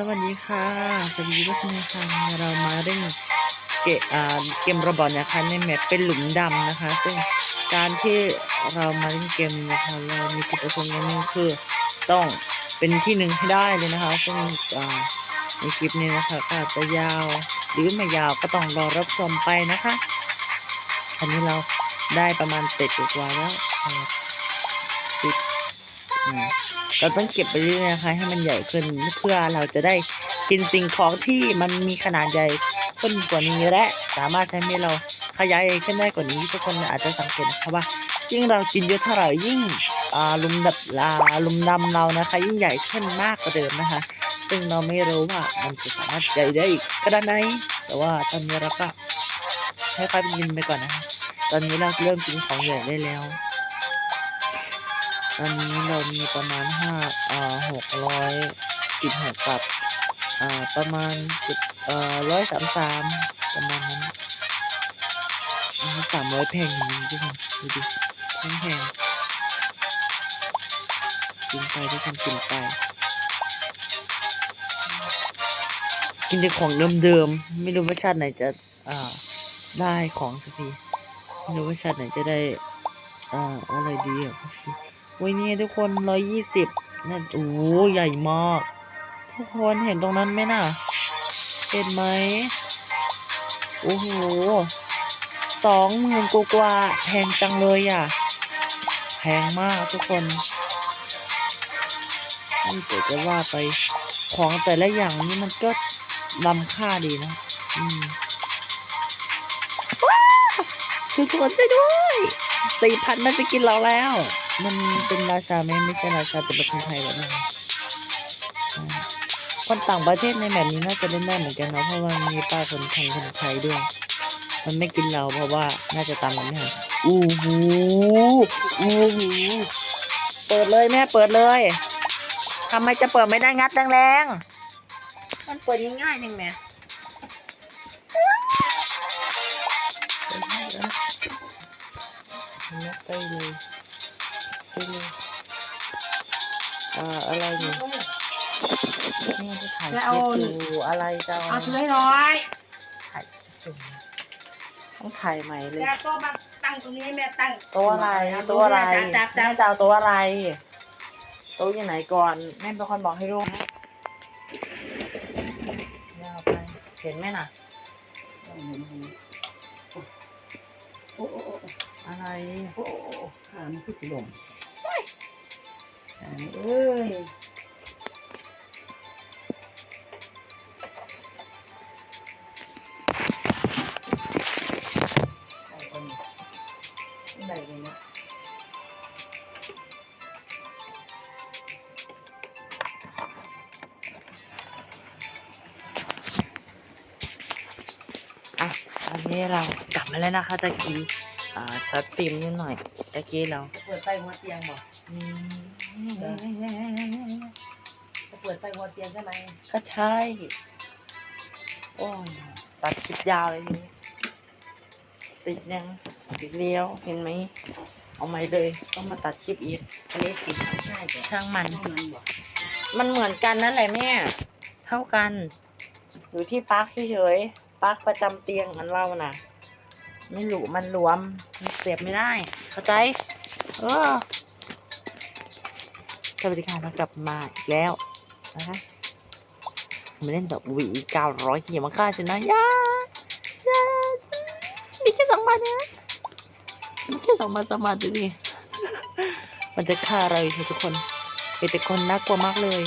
สวัสดีค่ะ สวัสดีทุกคนค่ะเรามาเล่นเกมเกมระบอดนะคะในแมปเป็นหลุมดำนะคะ ซึ่งการที่เรามาเล่นเกมนะคะเรามีจุดประสงค์อย่างนึงคือต้องเป็นที่หนึ่งให้ได้เลยนะคะ ซึ่งในคลิปนี้นะคะก็อาจจะยาวหรือไม่ยาวก็ต้องรอรับชมไปนะคะอันนี้เราได้ประมาณเจ็ดกว่าแล้วแปดสิบอืม เราต้องเก็บไปเรื่อยๆนะคะให้มันใหญ่ขึ้นเพื่อเราจะได้กินสิ่งของที่มันมีขนาดใหญ่ขึ้นกว่านี้และสามารถทำให้เราขยายขึ้นได้กว่านี้ทุกคนอาจจะสังเกตนะคะว่า ยิ่งเรากินเยอะเท่าไหร่ยิ่งลุมดับลาลุมดำเรานะคะ ยิ่งใหญ่ขึ้นมากกว่าเดิมนะคะ ซึ่งเราไม่รู้ว่ามันจะสามารถใหญ่ได้อีกขนาดไหนแต่ว่าตอนนี้เราก็ให้ค่อยๆกินไปก่อนนะคะตอนนี้เราเริ่มกินของใหญ่ได้แล้ว อันนี้เรามีประมาณห้าอ่าหกร้อยสิบหกกับอ่าประมาณสิบเอ่อร้อยสามสามประมาณนั้นสามร้อยแพงอย่างนี้ทุกคนดูดิแพงแพงกินไปทุกคนกินไปกินแต่ของเดิมๆ ไม่รู้ว่าชาติไหนจะอ่าได้ของสักทีไม่รู้ว่าชาติไหนจะได้อ่าอะไรดีอะพี่ วันนี้ทุกคนร้อยยี่สิบนั่นโอ้ใหญ่มาก ทุกคนเห็นตรงนั้นไหมน่ะ เห็นไหมโอ้โหสองหมื่นกว่าแพงจังเลยอะ แพงมากทุกคนนี่เดี๋ยวจะว่าไปของแต่ละอย่างนี่มันก็ล้ำค่าดีนะ อืมว้าวทุกคนช่วยด้วยสี่พันมันจะกินเราแล้ว มันเป็นราชาไหมไม่ใช่ราชาเป็นประเทศไทยแล้วนะคะอืมคนต่างประเทศในแบบนี้น่าจะเล่นได้เหมือนกันเนาะเพราะว่ามีป้าคนไทยคนไทยด้วย มันไม่กินเราเพราะว่าน่าจะตามเราไม่ทันอู้หูอู้หูเปิดเลยแม่เปิดเลยทำไมจะเปิดไม่ได้งัดแรงๆมันเปิดง่ายๆยังแม่เปิดให้แล้วงัดไปเลย ไปเลยอ่าอะไรนี่นี่จะถ่ายคจะเอาลิปอยู่อะไรจะเอาถุงน้อยถ่ายคลิปอยู่ต้องถ่ายใหม่เลยๆแล้วโต๊ะมาตั้งตรงนี้แม่ตั้งตัวอะไรตัวอะไรจับจัแม่บจะเอาตัวอะไรตัวอยู่ไหนก่อนแม่เป็นคนบอกให้ลูกนะแม่เอาไปเห็นไหมน่ะโอ้โอ้โอ้อะไรโอ้โอ้ขามันคือสีลม เอ้ยได้เลยนะอะอันนี้เรากลับมาแล้วนะคะตะกี้อ่าช็อตฟิล์มนิดหน่อยตะกี้เรา เปิดไฟหัวเตียงบ่อืม จะเปิดไฟหัวเตียงใช่ไหมก็ใช่ โอ้ยตัดคลิปยาวเลยทีนี้ติดยังติดเลี้ยวเห็นไหม เอาไม่เลย ต้องมาตัดคลิปอีกอันนี้ติดใช่ช่างมัน มันเหมือนกันนั่นแหละแม่ เท่ากัน อยู่ที่ปลั๊กเฉยปลั๊กประจำเตียงอันเราน่ะ ไม่หลูมันหลวม เสียบไม่ได้ เข้าใจ เออ สวัสดีค่ะเรากลับมาอีกแล้วนะคะมาเล่นแบบหวีเก้าร้อยอย่ามาฆ่าฉันนะย่าย่ามีแค่สองบาทนะมีแค่สองบาทสามบาทดูดิมันจะฆ่าเราอยู่ทุกคนเป็นแต่คนน่ากลัวมากเลย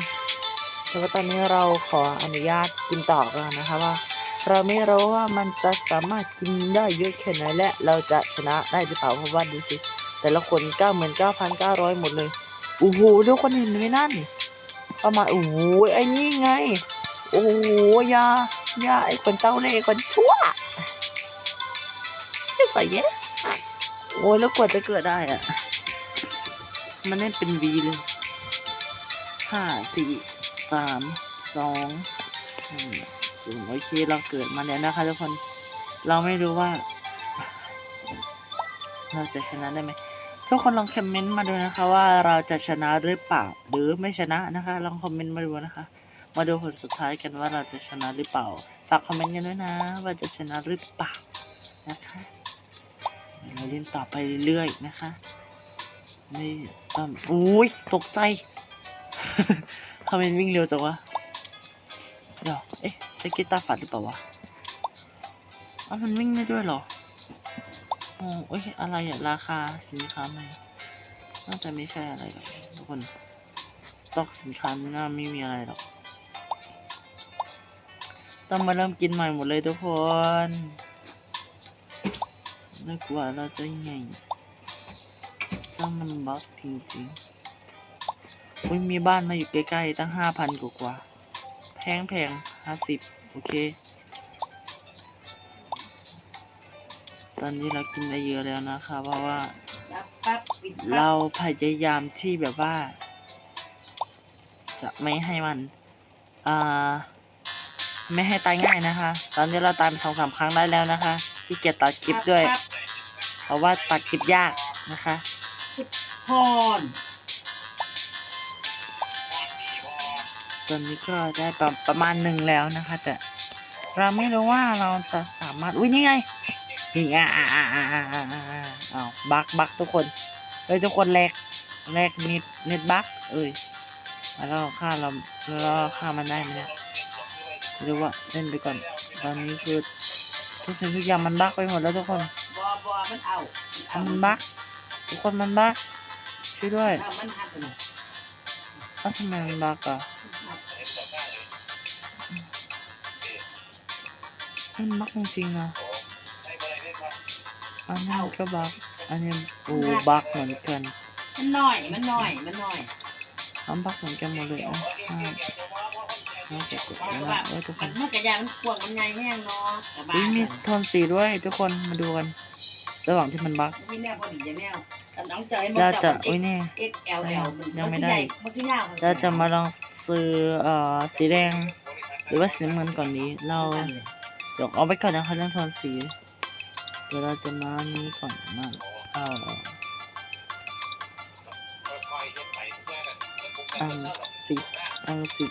แต่ว่าตอนนี้เราขออนุญาตกินต่อกันนะคะว่า เราไม่รู้ว่ามันจะสามารถกินได้เยอะแค่ไหนและเราจะชนะได้หรือเปล่าเพราะว่าดูสิแต่ละคนเก้าหมื่นเก้าพันเก้าร้อยหมดเลย โอ้โหทุกคนเห็นไหมนั่น ประมาณโอ้โหไอ้นี่ไง โอ้โหยายาไอ้คนเจ้าเล่ห์คนชั่วไม่ใส่เยอะโอ้ยแล้วกว่าจะเกิดได้อะมันเล่นเป็นวีเลยห้าสี่สามสองหนึ่งศูนย์โอเคเราเกิดมาแล้วนะคะทุกคน เราไม่รู้ว่า เราจะชนะได้ไหม ทุกคนลองคอมเมนต์มาดูนะคะว่าเราจะชนะหรือเปล่า หรือไม่ชนะนะคะ ลองคอมเมนต์มาดูนะคะ มาดูผลสุดท้ายกันว่าเราจะชนะหรือเปล่า ฝากคอมเมนต์กันด้วยนะ ว่าจะชนะหรือเปล่านะคะเราเล่นต่อไปเรื่อยๆนะคะไม่ต้องอุ้ยตกใจทำไมวิ่งเร็วจังวะเดี๋ยวเอ๊ะใช้กีตาร์ฝัดหรือเปล่าวะอ้ามันวิ่งได้ด้วยเหรอ อ้เอ้ยอะไรอะราคาสินค้าไหมน่าจะไม่ใช่อะไรหรอกทุกคน สต็อกสินค้าน่าไม่มีอะไรหรอก ต้องมาเริ่มกินใหม่หมดเลยทุกคนน่ากลัวเราจะยังไงช่างมันบั๊กจริงๆอุ้ยมีบ้านมาอยู่ใกล้ๆ ตั้งห้าพันกว่า แพงแพงห้าสิบโอเค ตอนนี้เรากินได้เยอะแล้วนะคะ เพราะว่ารับปั๊บปิดปั๊บเราพยายามที่แบบว่า จะไม่ให้มันอ่าไม่ให้ตายง่ายนะคะ ตอนนี้เราตายมาสองสามครั้งได้แล้วนะคะที่เกียจตัดคลิปด้วยปั๊บเพราะว่าตัดคลิปยากนะคะสิบพรตอนนี้ก็ได้ประประมาณหนึ่งแล้วนะคะ แต่เราไม่รู้ว่าเราจะสามารถ อุ้ยนี่ไง นี่อ่าอ่าอ่าอ่าอ้าวบักบักทุกคนเฮ้ยทุกคนแลกแลกเน็ตเน็ตบักเอ้ยแล้วเราฆ่าเราเราฆ่ามันได้ไหมเนี่ยไม่รู้ว่าเล่นไปก่อน ตอนนี้คือทุกสิ่งทุกอย่างมันบักไปหมดแล้วทุกคนมันบักทุกคนมันบักช่วยด้วยอ้าวทำไมมันบักอะมันบักจริงๆอะ อันนี้มันก็บักอันนี้โอ้บักเหมือนกันมันหน่อย มันหน่อย มันหน่อยอันบักเหมือนกันหมดเลยอะอ่าน่าจะกดเพไว้ราะนะว่าเอ้ยทุกคมันนมันกระยางมันกวางมันใหญ่แห้งเนาะกระบาอุ้ยดมีโทนสีด้วย ทุกคน มาดูกัน ระหว่างที่มันบักมีแนวพอดีจะแนวแต่น้องใจเราจะ อุ้ยนี่เอ็กแอลแอลยังไม่ได้ มันที่ยาวเราจะมาลองซื้อเอ่อสีแดง หรือว่าสีน้ำเงินก่อนนี้ เราเดี๋ยวเอาไว้ก่อนนะคะเรื่องโทนสี เวเราจะมานี้ก่อนมาเอาอังสิอังสิ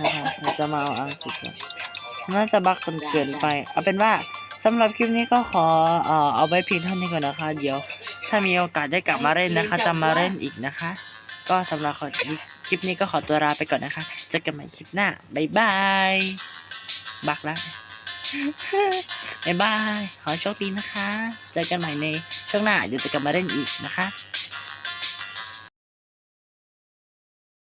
นะคะเราจะมาเอาอังสิก่อนน่าจะบักจนเกินไป เอาเป็นว่าสำหรับคลิปนี้ก็ขอเอ่อเอาไว้เพียงเท่านี้ก่อนนะคะ เดี๋ยว ถ้ามีโอกาสได้กลับมาเล่นนะคะ จะมาเล่นอีกนะคะ ก็สำหรับคลิปนี้ก็ขอตัวลาไปก่อนนะคะเจอกันใหม่คลิปหน้าบ๊ายบาย บักแล้ว บ๊ายบาย ขอโชคดีนะคะ เจอกันใหม่ในช่วงหน้าเดี๋ยวจะกลับมาเล่นอีกนะคะ